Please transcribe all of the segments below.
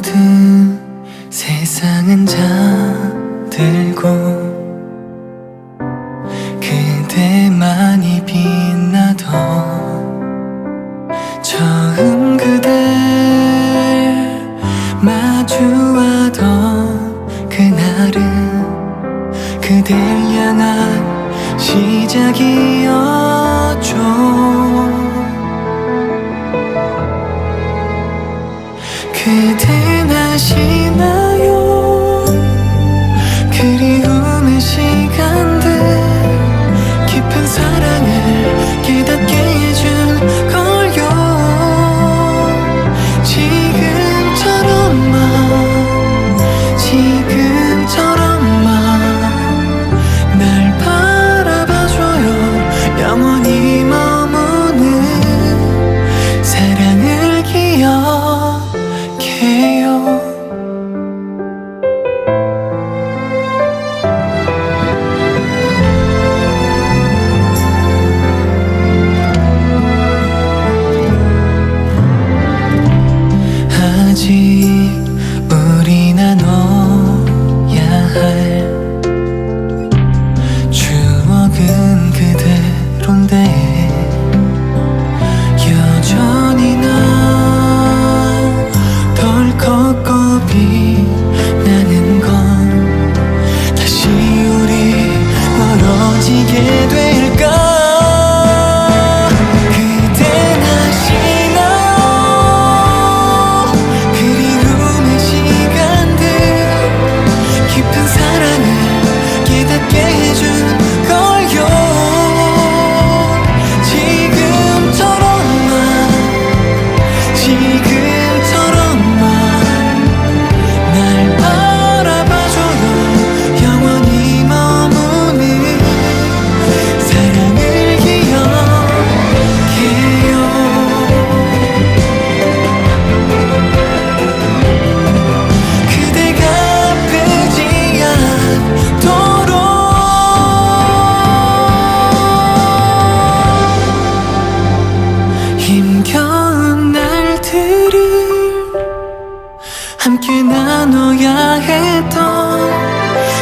모든 세상은 잠들고 그대만이 빛나던 처음 그댈 마주하던 그날은 그댈 향한 시작이었 빛나는 건 다시 우리 멀어지게 돼. 함께 나눠야 했던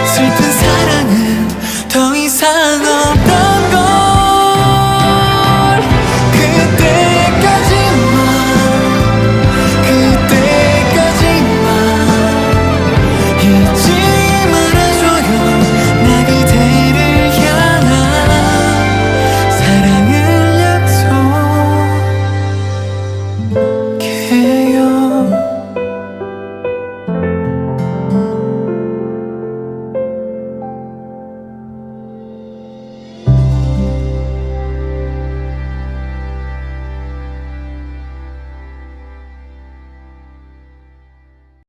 슬픈 사랑은 더 이상 없